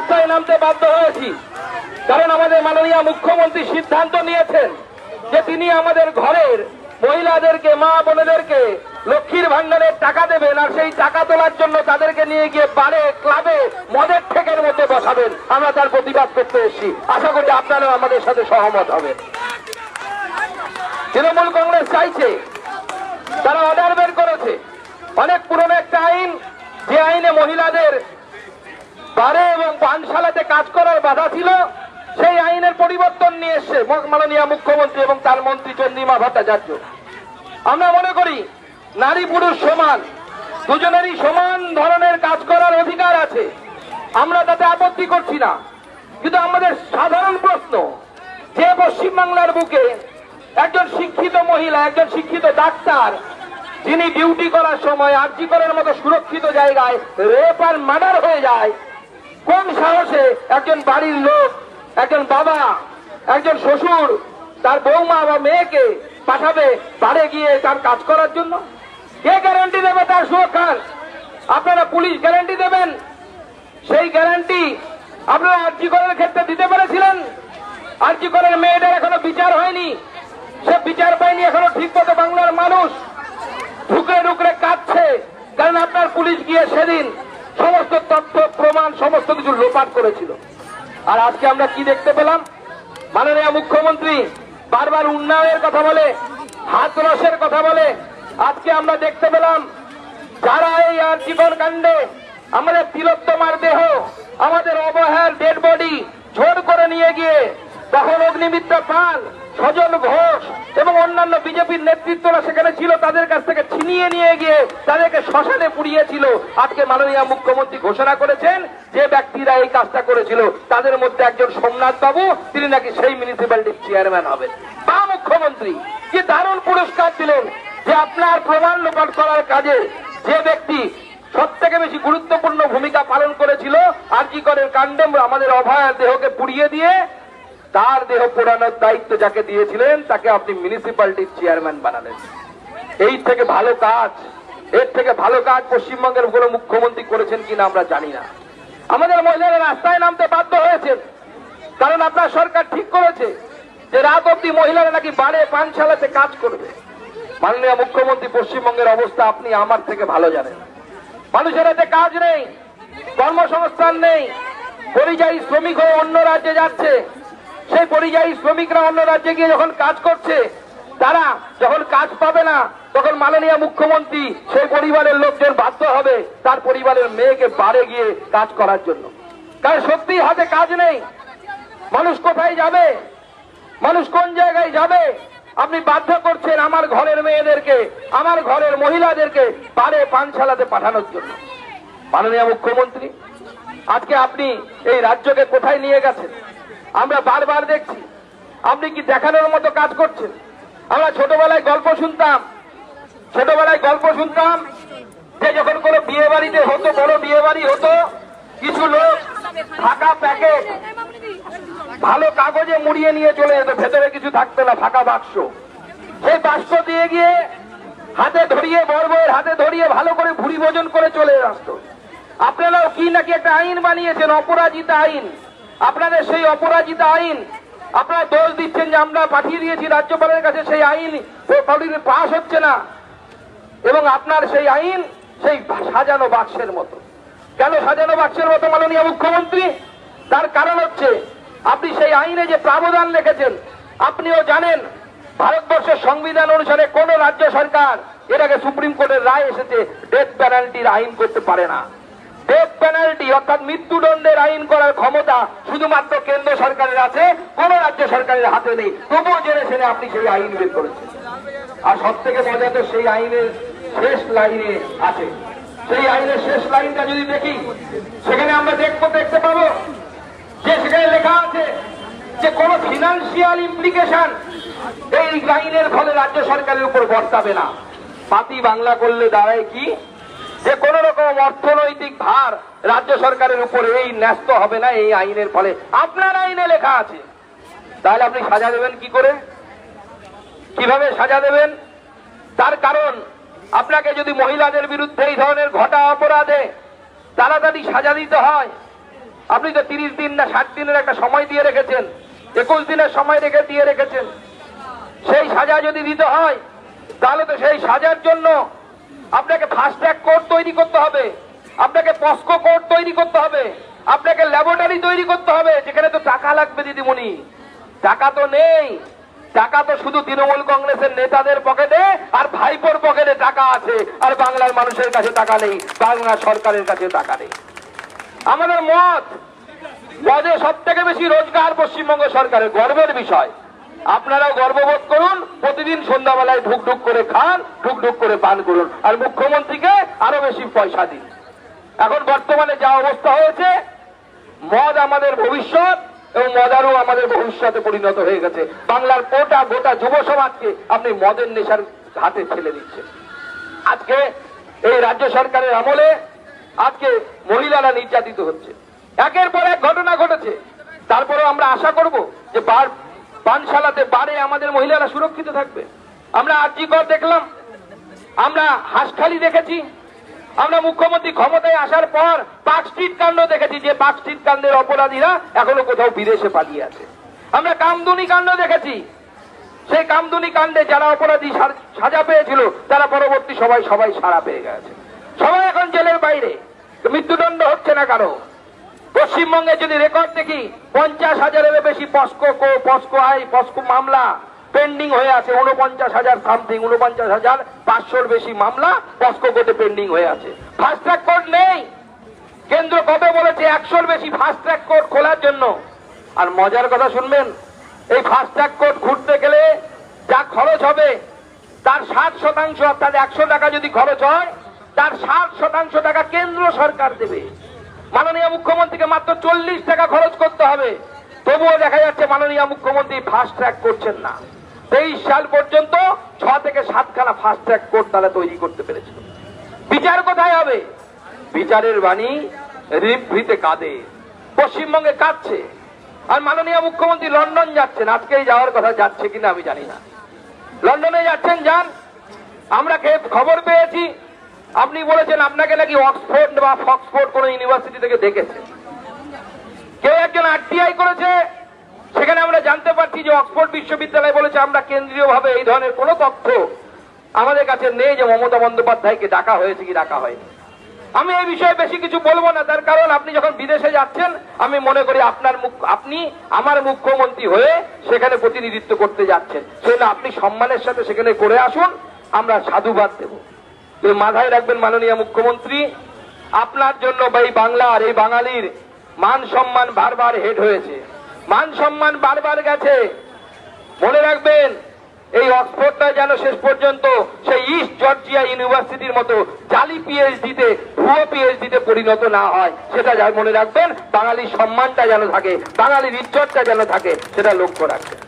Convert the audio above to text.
রাস্তায় নামতে বাধ্য হয়েছি। কারণ আমাদের মাননীয় মুখ্যমন্ত্রী সিদ্ধান্ত নিয়েছেন যে তিনি আমাদের ঘরের মহিলাদেরকে, মা বোনেদেরকে লক্ষ্মীর ভান্ডারের টাকা দেবেন আর সেই টাকা তোলার জন্য তাদেরকে নিয়ে গিয়ে বারে, ক্লাবে, মদের ঠেকের মধ্যে বসাবেন। আমরা তার প্রতিবাদ করতে এসেছি। আশা করি আপনারাও আমাদের সাথে সহমত হবেন। তৃণমূল কংগ্রেস চাইছে, তারা অর্ডার বের করেছে। অনেক পুরনো একটা আইন, যে আইনে মহিলাদের বারে এবং পানশালাতে কাজ করার বাধা ছিল, সেই আইনের পরিবর্তন নিয়ে এসছে মাননীয় মুখ্যমন্ত্রী এবং তার মন্ত্রী চন্দ্রিমা ভট্টাচার্য। আমরা মনে করি, নারী পুরুষ সমান, দুজনেরই সমান ধরনের কাজ করার অধিকার আছে। আমরা তাতে আপত্তি করছি না। কিন্তু আমাদের সাধারণ প্রশ্ন, যে পশ্চিমবাংলার বুকে একজন শিক্ষিত মহিলা, একজন শিক্ষিত ডাক্তার, যিনি ডিউটি করার সময় আর্জি করার মতো সুরক্ষিত জায়গায় রেপ আর মার্ডার হয়ে যায় কোন সাহসে একজন বাড়ির লোক, একজন বাবা, একজন শ্বশুর তার বৌমা বা মেয়েকে পাঠাবে বাড়ে গিয়ে তার কাজ করার জন্য? কে গ্যারান্টি দেবে তার সুরক্ষার? আপনারা পুলিশ গ্যারান্টি দেবেন। সেই গ্যারান্টি আপনারা আর্জি করার ক্ষেত্রে দিতে পেরেছিলেন। আর্জি করার মেয়েদের এখনও বিচার হয়নি। সে বিচার পায়নি, এখনও ঠিক মতো বাংলার মানুষ। ঢুকরে ঢুকরে কাঁদছে, কারণ আপনার পুলিশ গিয়ে সেদিন সমস্ত তথ্য, প্রমাণ, সমস্ত কিছু লোপাট করেছিল। আর আজকে আমরা কি দেখতে পেলাম? মাননীয় মুখ্যমন্ত্রী বারবার উন্নয়নের কথা বলে হাত রসের কথা বলে। আজকে আমরা দেখতে পেলাম, যারা এই আর জীবন কাণ্ডে আমাদের তিলোত্তমার দেহ, আমাদের অবহেল ডেড বডি ঝোড় করে নিয়ে গিয়ে তখন অগ্নিমিত্র পাল, সজল ঘোষ এবং অন্যান্য বিজেপির নেতৃত্বরা সেখানে ছিল, তাদের কাছ থেকে ছিনিয়ে নিয়ে গিয়ে তাদেরকে শ্মশানে পুড়িয়েছিল। আজকে মাননীয় মুখ্যমন্ত্রী ঘোষণা করেছেন যে ব্যক্তিরা এই কাজটা করেছিল, তাদের মধ্যে একজন সোমনাথ বাবু, তিনি নাকি সেই মিউনিসিপ্যালিটির চেয়ারম্যান হবেন। বা মুখ্যমন্ত্রী যে দারুণ পুরস্কার দিলেন যে আপনার প্রমাণ লোপাট করার কাজে যে ব্যক্তি সব থেকে বেশি গুরুত্বপূর্ণ ভূমিকা পালন করেছিল আর্জিকরের কাণ্ডে আমাদের অভয়ার দেহকে পুড়িয়ে দিয়ে তার দেহ পোড়ানোর দায়িত্ব যাকে দিয়েছিলেন, তাকে আপনি মিউনিসিপ্যালিটির চেয়ারম্যান বানালেন। এই থেকে ভালো কাজ, এর থেকে ভালো কাজ পশ্চিমবঙ্গের কোনো মুখ্যমন্ত্রী করেছেন কিনা আমরা জানি না। আমাদের মহিলারা রাস্তায় নামতে বাধ্য হয়েছেন, কারণ আপনার সরকার ঠিক করেছে যে রাত অব্দি মহিলারা নাকি বাড়ে, পানশালাতে কাজ করবে। মাননীয় মুখ্যমন্ত্রী, পশ্চিমবঙ্গের অবস্থা আপনি আমার থেকে ভালো জানেন। মানুষের হাতে কাজ নেই, কর্মসংস্থান নেই, পরিযায়ী শ্রমিক হয়ে অন্য রাজ্যে যাচ্ছে। সেই পরিযায়ী শ্রমিকরা অন্য রাজ্যে গিয়ে যখন কাজ করছে, তারা যখন কাজ পাবে না, তখন মাননীয় মুখ্যমন্ত্রী সেই পরিবারের লোকজন বাধ্য হবে তার পরিবারের মেয়েকে বাড়ে গিয়ে কাজ করার জন্য। কারণ সত্যি হাতে কাজ নেই। মানুষ কোথায় যাবে? মানুষ কোন জায়গায় যাবে? আপনি বাধ্য করছেন আমার ঘরের মেয়েদেরকে, আমার ঘরের মহিলাদেরকে পারে পানশালাতে পাঠানোর জন্য। মাননীয় মুখ্যমন্ত্রী, আজকে আপনি এই রাজ্যকে কোথায় নিয়ে গেছেন? আমরা বারবার দেখছি। আপনি কি দেখানোর মতো কাজ করছেন? আমরা ছোটবেলায় গল্প শুনতাম। ছোটবেলায় গল্প শুনতাম যে যখন কোনো বিয়ে বাড়িতে হতো, বড় বিয়ে বাড়ি হতো, কিছু লোক ফাঁকা প্যাকেট, ভালো কাগজে মুড়িয়ে নিয়ে চলে যেত, ভেতরে কিছু থাকতো না, ফাঁকা বাক্স। সেই বাক্স দিয়ে গিয়ে হাতে ধরিয়ে, বড় বউয়ের হাতে ধরিয়ে ভালো করে ভুড়ি ভোজন করে চলে আসতো। আপনারাও কি নাকি একটা আইন বানিয়েছেন, অপরাজিতা আইন? আপনাদের সেই অপরাজিতা আইন, আপনারা দোষ দিচ্ছেন যে আমরা পাঠিয়ে দিয়েছি রাজ্যপালের কাছে সেই আইন পাশ হচ্ছে না। এবং আপনার সেই আইন, সেই সাজানো বাক্সের মতো। কেন সাজানো বাক্সের মতো, মাননীয় মুখ্যমন্ত্রী? তার কারণ হচ্ছে, আপনি সেই আইনে যে প্রাবধান রেখেছেন, আপনিও জানেন, ভারতবর্ষের সংবিধান অনুসারে কোন রাজ্য সরকার এটাকে সুপ্রিম কোর্টের রায় এসেছে ডেথ পেনাল্টির আইন করতে পারে না। পেনাল্টি অর্থাৎ মৃত্যুদণ্ডের আইন করার ক্ষমতা শুধুমাত্র কেন্দ্র সরকারের আছে, কোন রাজ্য সরকারের হাতে নেই। তবুও জেনে শুনে আপনি সেই আইন বের করেছেন। আর সব থেকে মজা তো সেই আইনের শেষ লাইনে আছে। সেই আইনের শেষ লাইনটা যদি দেখি, সেখানে আমরা দেখব, দেখতে পাবো যে সেখানে লেখা আছে যে কোন ফিনান্সিয়াল ইমপ্লিকেশন এই লাইনের ফলে রাজ্য সরকারের উপর বর্তাবে না। পাতি বাংলা করলে দাঁড়ায় কি? যে কোন রকম অর্থনৈতিক ভার রাজ্য সরকারের উপর এই ন্যস্ত হবে না, এই আইনের ফলে। আপনার আইনে লেখা আছে। তাহলে আপনি সাজা দেবেন কি করে? কীভাবে সাজা দেবেন? তার কারণ, আপনাকে যদি মহিলাদের বিরুদ্ধে এই ধরনের ঘটা অপরাধে তাড়াতাড়ি সাজা দিতে হয়, আপনি তো তিরিশ দিন না ষাট দিনের একটা সময় দিয়ে রেখেছেন, একুশ দিনের সময় রেখে দিয়ে রেখেছেন। সেই সাজা যদি দিতে হয়, তাহলে তো সেই সাজার জন্য আপনাকে ফাস্ট ট্র্যাক কোর্ট তৈরি করতে হবে। আপনাকে পস্কো কোর্ট তৈরি করতে হবে। আপনাকে ল্যাবরেটরি তৈরি করতে হবে। যেখানে তো টাকা লাগবে, দিদিমণি। টাকা তো নেই। টাকা তো শুধু তৃণমূল কংগ্রেসের নেতাদের পকেটে আর ভাইপোর পকেটে টাকা আছে। আর বাংলার মানুষের কাছে টাকা নেই। বাংলা সরকারের কাছে টাকা নেই। আমাদের মত, মদে সব থেকে বেশি রোজগার পশ্চিমবঙ্গ সরকারের গর্বের বিষয়। আপনারাও গর্ববোধ করুন, প্রতিদিন সন্ধ্যাবেলায় ঢুক ঢুক করে খান ঢুক ঢুক করে পান করুন। আর মুখ্যমন্ত্রীকে আরও বেশি পয়সা দিন। এখন বর্তমানে যা অবস্থা হয়েছে, মদ আমাদের ভবিষ্যৎ এবং মদারও আমাদের ভবিষ্যতে পরিণত হয়ে গেছে। বাংলার গোটা গোটা যুব সমাজকে আপনি মদের নেশার হাতে ঠেলে দিচ্ছেন। আজকে এই রাজ্য সরকারের আমলে আজকে মহিলারা নির্যাতিত হচ্ছে। একের পর এক ঘটনা ঘটেছে। তারপরে আমরা আশা করব যে বার পানশালাতে বারে আমাদের মহিলারা সুরক্ষিত থাকবে। আমরা আর্জিকর দেখলাম? আমরা হাঁসখালি দেখেছি। আমরা মুখ্যমন্ত্রী ক্ষমতায় আসার পর পার্ক স্ট্রিট কাণ্ড দেখেছি, যে পার্ক স্ট্রিট কাণ্ডের অপরাধীরা এখনও কোথাও বিদেশে পালিয়ে আছে। আমরা কামদুনি কাণ্ড দেখেছি। সেই কামদুনি কাণ্ডে যারা অপরাধী সাজা পেয়েছিল, তারা পরবর্তী সবাই সবাই সারা পেয়ে গেছে। সবাই এখন জেলের বাইরে। মৃত্যুদণ্ড হচ্ছে না কারও। পশ্চিমবঙ্গে যদি রেকর্ড দেখি, পঞ্চাশ হাজারের বেশি পস্কো কো, পস্কো আই, পস্কো মামলা পেন্ডিং হয়ে আছে। উনপঞ্চাশ হাজার সামথিং উনপঞ্চাশ হাজার পাঁচশোর বেশি মামলা পস্কো কোর্টে পেন্ডিং হয়ে আছে। ফাস্ট ট্র্যাক কোর্ট নেই। কেন্দ্র কবে বলেছে একশোর বেশি ফাস্ট ট্র্যাক কোর্ট খোলার জন্য? আর মজার কথা শুনবেন, এই ফাস্ট ট্র্যাক কোর্ট ঘুরতে গেলে যা খরচ হবে, তার ষাট শতাংশ, অর্থাৎ একশো টাকা যদি খরচ হয়, তার ষাট শতাংশ টাকা কেন্দ্র সরকার দেবে। মাননীয় মুখ্যমন্ত্রীকে মাত্র চল্লিশ টাকা খরচ করতে হবে। তবুও দেখা যাচ্ছে মাননীয় মুখ্যমন্ত্রী ফাস্ট ট্র্যাক করছেন না। তেইশ সাল পর্যন্ত ছ থেকে সাতখানা ফাস্ট ট্র্যাক কোর্ট তারা তৈরি করতে পেরেছিল। বিচার কোথায় হবে? বিচারের বাণী রিভৃতে কাঁদে। পশ্চিমবঙ্গে কাঁদছে। আর মাননীয় মুখ্যমন্ত্রী লন্ডন যাচ্ছেন। আজকেই যাওয়ার কথা যাচ্ছে কিনা আমি জানি না। লন্ডনে যাচ্ছেন, যান। আমরা খবর পেয়েছি। আপনি বলেছেন আপনাকে নাকি অক্সফোর্ড বা ফক্সফোর্ড কোন ইউনিভার্সিটি থেকে দেখেছে। কেউ একজন আরটিআই করেছে, সেখানে আমরা জানতে পারছি যে অক্সফোর্ড বিশ্ববিদ্যালয় বলেছে আমরা কেন্দ্রীয়ভাবে এই ধরনের কোনো তথ্য আমাদের কাছে নেই যে মমতা বন্দ্যোপাধ্যায়কে ডাকা হয়েছে কি ডাকা হয়নি। আমি এই বিষয়ে বেশি কিছু বলব না, তার কারণ আপনি যখন বিদেশে যাচ্ছেন, আমি মনে করি আপনার মুখ, আপনি আমার মুখ্যমন্ত্রী হয়ে সেখানে প্রতিনিধিত্ব করতে যাচ্ছেন। সেজন্য আপনি সম্মানের সাথে সেখানে করে আসুন, আমরা সাধুবাদ দেব। মাথায় রাখবেন মাননীয় মুখ্যমন্ত্রী, আপনার জন্য এই বাংলার এই বাঙালির মান সম্মান বারবার হেড হয়েছে। মান সম্মান বারবার গেছে। মনে রাখবেন, এই অক্সফোর্ডটা যেন শেষ পর্যন্ত সেই ইস্ট জর্জিয়া ইউনিভার্সিটির মতো জালি পিএইচডিতে, ভুয়ো পিএইচডিতে পরিণত না হয়। সেটা যা মনে রাখবেন, বাঙালির সম্মানটা যেন থাকে, বাঙালির ইজ্জতটা যেন থাকে, সেটা লক্ষ্য রাখবেন।